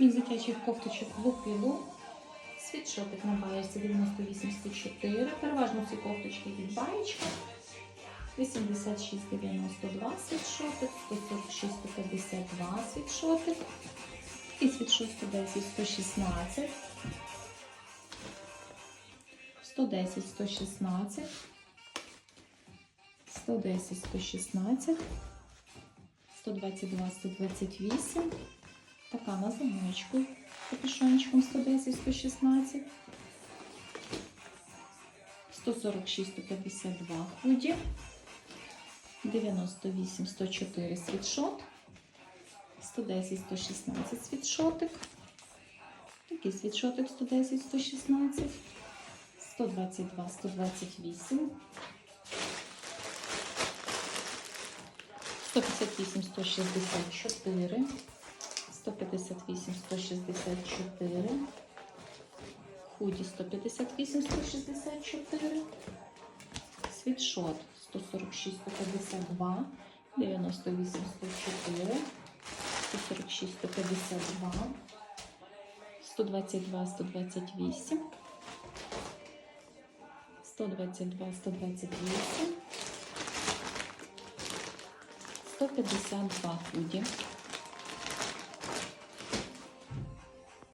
Міг дитячих кофточок лупілу. Світшотик на баєчці 98-104. Переважно всі кофточки від баєчка. 86,92 світшотик, 146,152 світшотик. І світшот 110, 116. 110, 116. 110, 116. 122, 128. Така на замочку. Капюшончиком 110, 116. 146, 152 худі. 98, 104 світшот. 110, 116 світшотик. Такий світшотик 110, 116. 122, 128. 158, 164. 158, 164. Худі 158, 164. Світшот 146, 152. 98, 104. 146, 152. 122, 128. 122, 128. 152 худі.